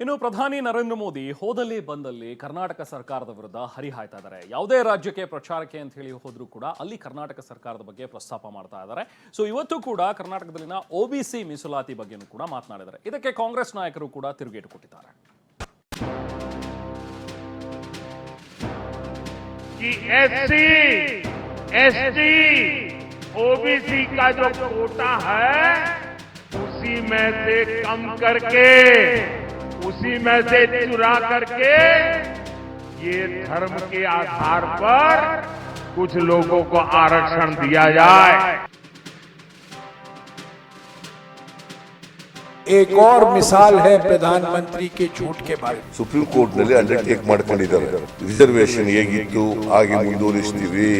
ಇನ್ನು ಪ್ರಧಾನಿ ನರೇಂದ್ರ ಮೋದಿ ಹೋದಲ್ಲಿ ಬಂದಲ್ಲಿ ಕರ್ನಾಟಕ ಸರ್ಕಾರದ ವಿರುದ್ಧ ಹರಿಹಾಯ್ತಾ ಇದ್ದಾರೆ ಯಾವುದೇ ರಾಜ್ಯಕ್ಕೆ ಪ್ರಚಾರಕ್ಕೆ ಅಂತ ಹೇಳಿ ಹೋದ್ರೂ ಕೂಡ ಅಲ್ಲಿ ಕರ್ನಾಟಕ ಸರ್ಕಾರದ ಬಗ್ಗೆ ಪ್ರಸ್ತಾಪ ಮಾಡ್ತಾ ಇದ್ದಾರೆ ಸೊ ಇವತ್ತು ಕೂಡ ಕರ್ನಾಟಕದಲ್ಲಿನ ಒಬಿಸಿ ಮೀಸಲಾತಿ ಬಗ್ಗೆನೂ ಕೂಡ ಮಾತನಾಡಿದ್ದಾರೆ ಇದಕ್ಕೆ ಕಾಂಗ್ರೆಸ್ ನಾಯಕರು ಕೂಡ ತಿರುಗೇಟು ಕೊಟ್ಟಿದ್ದಾರೆ कि एससी एसटी ओबीसी का जो कोटा है उसी में से कम करके उसी में से चुरा करके ये धर्म के आधार पर कुछ लोगों को आरक्षण दिया जाए एक और मिसाल है प्रधानमंत्री के झूठ के बारे में ಸುಪ್ರೀಂ ಕೋರ್ಟ್ ನಲ್ಲಿ ಅಂಡರ್ಟೇಕ್ ಮಾಡ್ಕೊಂಡಿದ್ದಾರೆ ರಿಸರ್ವೇಶನ್ ಹೇಗಿತ್ತು ಹಾಗೆ ಮುಂದುವರಿಸ್ತೀವಿ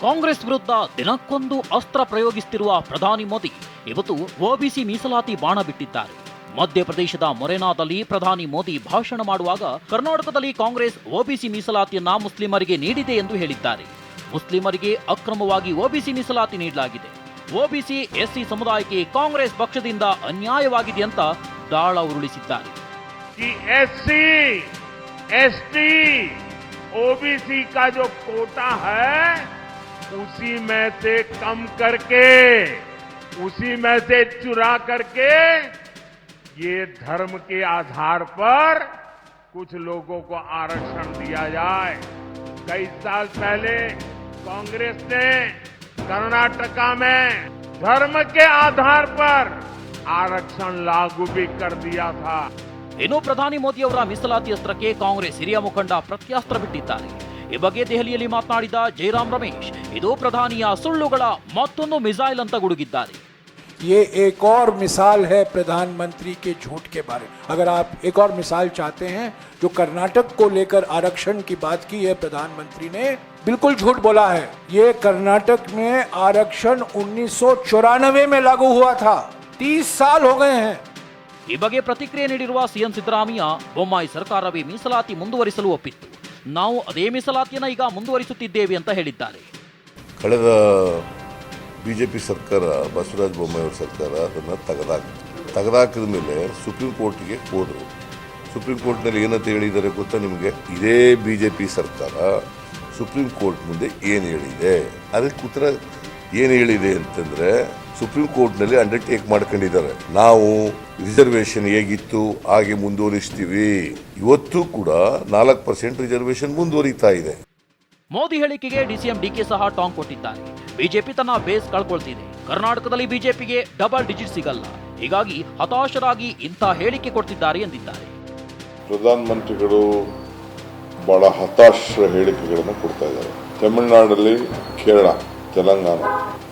ಕಾಂಗ್ರೆಸ್ ವಿರುದ್ಧ ದಿನಕ್ಕೊಂದು ಅಸ್ತ್ರ ಪ್ರಯೋಗಿಸುತ್ತಿರುವ ಪ್ರಧಾನಿ ಮೋದಿ ಇವತ್ತು ಒಬಿಸಿ ಮೀಸಲಾತಿ ಬಾಣ ಬಿಟ್ಟಿದ್ದಾರೆ ಮಧ್ಯಪ್ರದೇಶದ ಮೊರೆನಾದಲ್ಲಿ ಪ್ರಧಾನಿ ಮೋದಿ ಭಾಷಣ ಮಾಡುವಾಗ ಕರ್ನಾಟಕದಲ್ಲಿ ಕಾಂಗ್ರೆಸ್ ಒಬಿಸಿ ಮೀಸಲಾತಿಯನ್ನ ಮುಸ್ಲಿಮರಿಗೆ ನೀಡಿದೆ ಎಂದು ಹೇಳಿದ್ದಾರೆ ಮುಸ್ಲಿಮರಿಗೆ ಅಕ್ರಮವಾಗಿ ಒಬಿಸಿ ಮೀಸಲಾತಿ ನೀಡಲಾಗಿದೆ ಒಬಿಸಿ ಎಸ್ಸಿ ಸಮುದಾಯಕ್ಕೆ ಕಾಂಗ್ರೆಸ್ ಪಕ್ಷದಿಂದ ಅನ್ಯಾಯವಾಗಿದೆ ಅಂತ ದಾಳ ಉರುಳಿಸಿದ್ದಾರೆ कि एससी एसटी ओबीसी का जो कोटा है उसी में से कम करके उसी में से चुरा करके ये धर्म के आधार पर कुछ लोगों को आरक्षण दिया जाए कई साल पहले कांग्रेस ने कर्नाटका में धर्म के आधार पर आरक्षण लागू भी कर दिया था ಇನ್ನು ಪ್ರಧಾನಿ ಮೋದಿಯವರ ಮೀಸಲಾತಿ ಅಸ್ತ್ರಕ್ಕೆ ಕಾಂಗ್ರೆಸ್ ಹಿರಿಯ ಮುಖಂಡ ಪ್ರತ್ಯಾಸ್ತ್ರ ಬಿಟ್ಟಿದ್ದಾರೆ ಈ ಬಗ್ಗೆ ದೆಹಲಿಯಲ್ಲಿ ಮಾತನಾಡಿದ ಜಯರಾಮ್ ರಮೇಶ್ ಇದು ಪ್ರಧಾನಿಯ ಸುಳ್ಳುಗಳ ಮತ್ತೊಂದು ಮಿಸೈಲ್ ಅಂತ ಗುಡುಗಿದ್ದಾರೆ ये एक और मिसाल है प्रधानमंत्री के झूठ के बारे में अगर आप एक और मिसाल चाहते हैं जो कर्नाटक को लेकर आरक्षण की बात की है प्रधानमंत्री ने बिल्कुल झूठ बोला है ये कर्नाटक में आरक्षण उन्नीस में लागू हुआ था तीस साल हो गए हैं ಈ ಬಗ್ಗೆ ಪ್ರತಿಕ್ರಿಯೆ ನೀಡಿರುವ ಸಿಎಂ ಸಿದ್ದರಾಮಯ್ಯ ಬೊಮ್ಮಾಯಿ ಸರ್ಕಾರವೇ ಮೀಸಲಾತಿ ಮುಂದುವರಿಸಲು ಒಪ್ಪಿತ್ತು ನಾವು ಅದೇ ಮೀಸಲಾತಿಯನ್ನ ಈಗ ಮುಂದುವರಿಸುತ್ತಿದ್ದೇವೆ ಅಂತ ಹೇಳಿದ್ದಾರೆ ಕಳೆದ ಬಿಜೆಪಿ ಸರ್ಕಾರ, ಬಸವರಾಜ ಬೊಮ್ಮಾಯಿಯವರ ಸರ್ಕಾರ ಅದನ್ನು ತೆಗೆದಾಕಿತು ತೆಗೆದಾಕಿದ ಮೇಲೆ ಸುಪ್ರೀಂ ಕೋರ್ಟ್ಗೆ ಹೋದರು. ಸುಪ್ರೀಂ ಕೋರ್ಟ್ನಲ್ಲಿ ಏನಂತ ಹೇಳಿದ್ದಾರೆ ಗೊತ್ತಾ ನಿಮಗೆ? ಇದೇ ಬಿ ಜೆ ಪಿ ಸರ್ಕಾರ ಸುಪ್ರೀಂ ಕೋರ್ಟ್ ಮುಂದೆ ಏನು ಹೇಳಿದೆ? ಅದಕ್ಕೆ ಉತ್ತರ ಏನು ಹೇಳಿದೆ ಅಂತಂದ್ರೆ, ಸುಪ್ರೀಂ ಕೋರ್ಟ್ನಲ್ಲಿ ಅಂಡರ್ಟೇಕ್ ಮಾಡ್ಕೊಂಡಿದ್ದಾರೆ. ನಾವು ರಿಸರ್ವೇಷನ್ ಹೇಗಿತ್ತು? ಹಾಗೆ ಮುಂದುವರಿಸ್ತೀವಿ. ಇವತ್ತು ಕೂಡ ನಾಲ್ಕು ಪರ್ಸೆಂಟ್ ರಿಸರ್ವೇಶನ್ ಮುಂದುವರಿತಾ ಇದೆ. ಮೋದಿ ಹೇಳಿಕೆಗೆ ಡಿಸಿಎಂ ಡಿಕೆ ಸಹ ಟಾಂಗ್ ಕೊಟ್ಟಿದ್ದಾರೆ. ಬಿಜೆಪಿ ತನ್ನ ಬೇಸ್ ಕಳ್ಕೊಳ್ತಿದೆ. ಕರ್ನಾಟಕದಲ್ಲಿ ಬಿಜೆಪಿಗೆ ಡಬಲ್ ಡಿಜಿಟ್ ಸಿಗಲ್ಲ. ಹೀಗಾಗಿ ಹತಾಶರಾಗಿ ಇಂಥ ಹೇಳಿಕೆ ಕೊಡ್ತಿದ್ದಾರೆ ಎಂದಿದ್ದಾರೆ. ಪ್ರಧಾನಮಂತ್ರಿಗಳು ಬಹಳ ಹತಾಶ ಹೇಳಿಕೆಗಳನ್ನು ಕೊಡ್ತಾ ಇದ್ದಾರೆ. ತಮಿಳುನಾಡಲ್ಲಿ ಕೇರಳ, ತೆಲಂಗಾಣ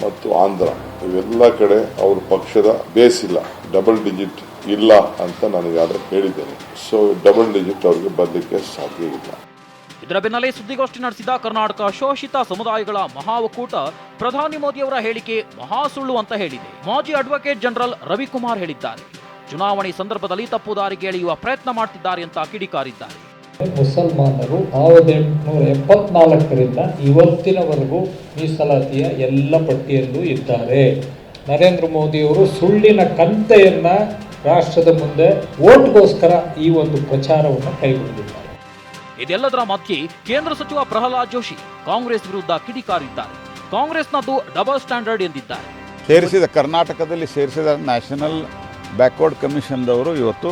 ಮತ್ತು ಆಂಧ್ರ ಇವೆಲ್ಲ ಕಡೆ ಅವರ ಪಕ್ಷದ ಬೇಸ್ ಇಲ್ಲ. ಡಬಲ್ ಡಿಜಿಟ್ ಇಲ್ಲ ಅಂತ ನನಗಾದ್ರೆ ಹೇಳಿದ್ದೇನೆ. ಸೊ ಡಬಲ್ ಡಿಜಿಟ್ ಅವ್ರಿಗೆ ಬರಲಿಕ್ಕೆ ಸಾಧ್ಯ ಇಲ್ಲ. ಇದರ ಬೆನ್ನಲ್ಲೇ ಸುದ್ದಿಗೋಷ್ಠಿ ನಡೆಸಿದ ಕರ್ನಾಟಕ ಶೋಷಿತ ಸಮುದಾಯಗಳ ಮಹಾ ಒಕ್ಕೂಟ ಪ್ರಧಾನಿ ಮೋದಿಯವರ ಹೇಳಿಕೆ ಮಹಾ ಸುಳ್ಳು ಅಂತ ಹೇಳಿದೆ. ಮಾಜಿ ಅಡ್ವೊಕೇಟ್ ಜನರಲ್ ರವಿಕುಮಾರ್ ಹೇಳಿದ್ದಾರೆ. ಚುನಾವಣೆ ಸಂದರ್ಭದಲ್ಲಿ ತಪ್ಪು ದಾರಿಗೆ ಎಳೆಯುವ ಪ್ರಯತ್ನ ಮಾಡ್ತಿದ್ದಾರೆ ಅಂತ ಕಿಡಿಕಾರಿದ್ದಾರೆ. ಮುಸಲ್ಮಾನರು ಸಾವಿರದ ಎಂಟುನೂರ ಎಪ್ಪತ್ನಾಲ್ಕರಿಂದ ಇವತ್ತಿನವರೆಗೂ ಮೀಸಲಾತಿಯ ಎಲ್ಲ ಪಟ್ಟಿಯಲ್ಲೂ ಇದ್ದಾರೆ. ನರೇಂದ್ರ ಮೋದಿಯವರು ಸುಳ್ಳಿನ ಕಂತೆಯನ್ನು ರಾಷ್ಟ್ರದ ಮುಂದೆ ಓಟ್ಗೋಸ್ಕರ ಈ ಒಂದು ಪ್ರಚಾರವನ್ನು ಕೈಗೊಂಡಿದ್ದಾರೆ. ಇದೆಲ್ಲದರ ಮಧ್ಯೆ ಕೇಂದ್ರ ಸಚಿವ ಪ್ರಹ್ಲಾದ್ ಜೋಶಿ ಕಾಂಗ್ರೆಸ್ ವಿರುದ್ಧ ಕಿಡಿಕಾರಿದ್ದಾರೆ. ಕಾಂಗ್ರೆಸ್ನದ್ದು ಡಬಲ್ ಸ್ಟ್ಯಾಂಡರ್ಡ್ ಎಂದಿದ್ದಾರೆ. ಸೇರಿಸಿದ ಕರ್ನಾಟಕದಲ್ಲಿ ಸೇರಿಸಿದ ನ್ಯಾಷನಲ್ ಬ್ಯಾಕ್ವರ್ಡ್ ಕಮಿಷನ್ದವರು ಇವತ್ತು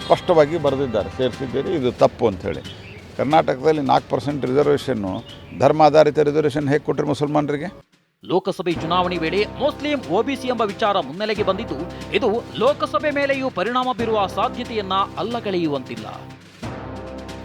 ಸ್ಪಷ್ಟವಾಗಿ ಬರೆದಿದ್ದಾರೆ. ಸೇರಿಸಿದ್ದೀರಿ ಇದು ತಪ್ಪು ಅಂಥೇಳಿ. ಕರ್ನಾಟಕದಲ್ಲಿ ನಾಲ್ಕು ಪರ್ಸೆಂಟ್ ರಿಸರ್ವೇಷನ್ನು ಧರ್ಮಾಧಾರಿತ ರಿಸರ್ವೇಷನ್ ಹೇಗೆ ಕೊಟ್ಟರು ಮುಸಲ್ಮಾನರಿಗೆ? ಲೋಕಸಭೆ ಚುನಾವಣೆ ವೇಳೆ ಮುಸ್ಲಿಂ ಒಬಿಸಿ ಎಂಬ ವಿಚಾರ ಮುನ್ನೆಲೆಗೆ ಬಂದಿದ್ದು ಇದು ಲೋಕಸಭೆ ಮೇಲೆಯೂ ಪರಿಣಾಮ ಬೀರುವ ಸಾಧ್ಯತೆಯನ್ನ ಅಲ್ಲಗಳೆಯುವಂತಿಲ್ಲ.